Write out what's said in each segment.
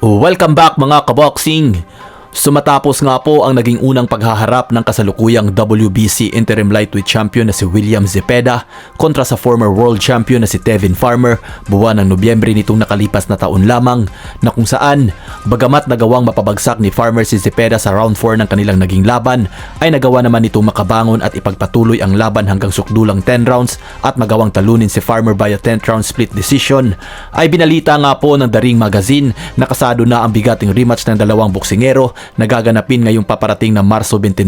Welcome back mga kaboxing! Sumatapos nga po ang naging unang paghaharap ng kasalukuyang WBC Interim Lightweight Champion na si William Zepeda kontra sa former World Champion na si Tevin Farmer buwan ng Nobyembre nitong nakalipas na taon lamang na kung saan bagamat nagawang mapabagsak ni Farmer si Zepeda sa round 4 ng kanilang naging laban ay nagawa naman nitong makabangon at ipagpatuloy ang laban hanggang sukdulang 10 rounds at magawang talunin si Farmer by a 10th round split decision ay binalita nga po ng The Ring Magazine na kasado na ang bigating rematch ng dalawang boksingero na gaganapin ngayong paparating na Marso 29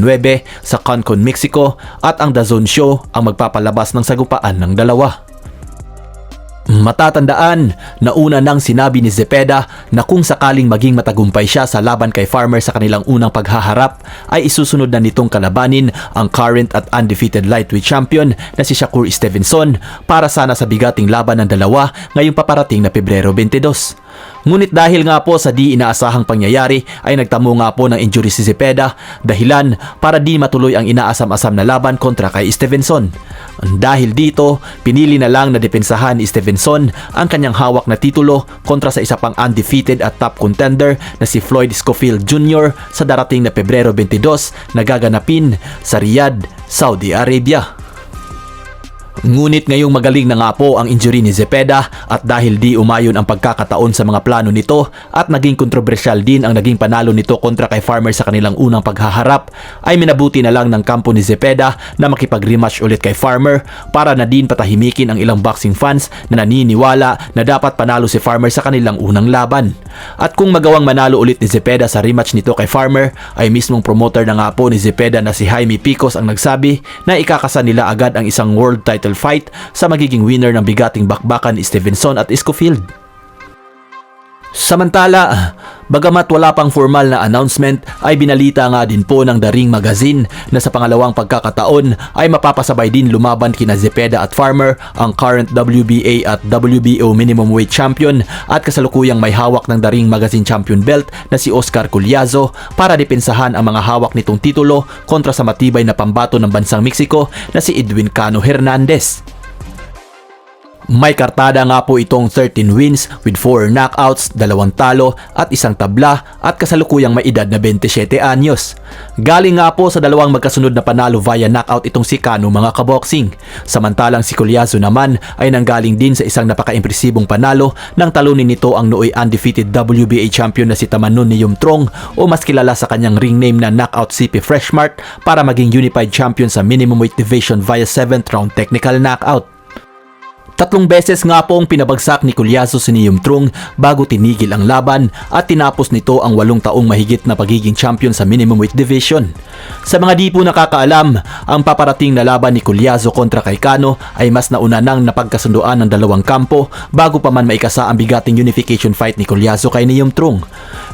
sa Cancun, Mexico at ang The Zone Show ang magpapalabas ng sagupaan ng dalawa. Matatandaan na una nang sinabi ni Zepeda na kung sakaling maging matagumpay siya sa laban kay Farmer sa kanilang unang paghaharap ay isusunod na nitong kalabanin ang current at undefeated lightweight champion na si Shakur Stevenson para sana sa bigating laban ng dalawa ngayong paparating na Pebrero 22. Ngunit dahil nga po sa di inaasahang pangyayari ay nagtamo nga po ng injury si Zepeda dahilan para di matuloy ang inaasam-asam na laban kontra kay Stevenson. Dahil dito, pinili na lang na depensahan ni Stevenson ang kanyang hawak na titulo kontra sa isa pang undefeated at top contender na si Floyd Scofield Jr. sa darating na Pebrero 22 na gaganapin sa Riyadh, Saudi Arabia. Ngunit ngayong magaling na nga po ang injury ni Zepeda at dahil di umayon ang pagkakataon sa mga plano nito at naging kontrobersyal din ang naging panalo nito kontra kay Farmer sa kanilang unang paghaharap ay minabuti na lang ng kampo ni Zepeda na makipag-rematch ulit kay Farmer para na din patahimikin ang ilang boxing fans na naniniwala na dapat panalo si Farmer sa kanilang unang laban. At kung magawang manalo ulit ni Zepeda sa rematch nito kay Farmer ay mismong promoter na nga po ni Zepeda na si Jaime Picos ang nagsabi na ikakasa nila agad ang isang world title fight sa magiging winner ng bigating bakbakan ni Stevenson at Escofield. Samantala, bagamat wala pang formal na announcement ay binalita nga din po ng The Ring Magazine na sa pangalawang pagkakataon ay mapapasabay din lumaban kina Zepeda at Farmer ang current WBA at WBO minimum weight champion at kasalukuyang may hawak ng The Ring Magazine champion belt na si Oscar Culiazo para depensahan ang mga hawak nitong titulo kontra sa matibay na pambato ng bansang Mexico na si Edwin Cano Hernandez. May kartada nga po itong 13 wins with 4 knockouts, dalawang talo at isang tabla at kasalukuyang may edad na 27 anyos. Galing nga po sa dalawang magkasunod na panalo via knockout itong si Kano mga kaboxing. Samantalang si Colyazo naman ay nanggaling din sa isang napaka-impresibong panalo nang talunin nito ang nooy undefeated WBA champion na si Tamanon ni Yung-trong o mas kilala sa kanyang ring name na Knockout CP Freshmart para maging unified champion sa minimum weight division via 7th round technical knockout. Tatlong beses nga pong pinabagsak ni Culyazo si Niyum Trung bago tinigil ang laban at tinapos nito ang walong taong mahigit na pagiging champion sa minimum weight division. Sa mga di po nakakaalam, ang paparating na laban ni Culyazo kontra kay Kano ay mas nauna nang napagkasunduan ng dalawang kampo bago pa man maikasa ang bigating unification fight ni Culyazo kay Niyum Trung.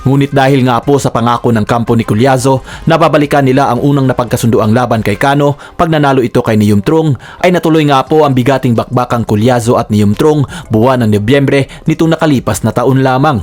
Ngunit dahil nga po sa pangako ng kampo ni Culyazo, nababalikan nila ang unang napagkasunduang laban kay Kano pag nanalo ito kay Niyum Trung ay natuloy nga po ang bigating bakbakang Culyazo at Niyum Trung buwan ng Nobyembre nitong nakalipas na taon lamang.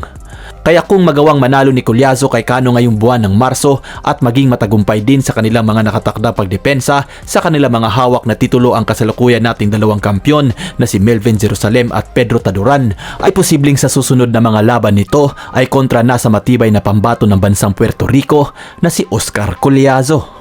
Kaya kung magawang manalo ni Culyazo kay Kano ngayong buwan ng Marso at maging matagumpay din sa kanilang mga nakatakda pagdepensa sa kanilang mga hawak na titulo ang kasalukuyan nating dalawang kampyon na si Melvin Jerusalem at Pedro Taduran ay posibleng sa susunod na mga laban nito ay kontra na sa matibay na pambato ng bansang Puerto Rico na si Oscar Culyazo.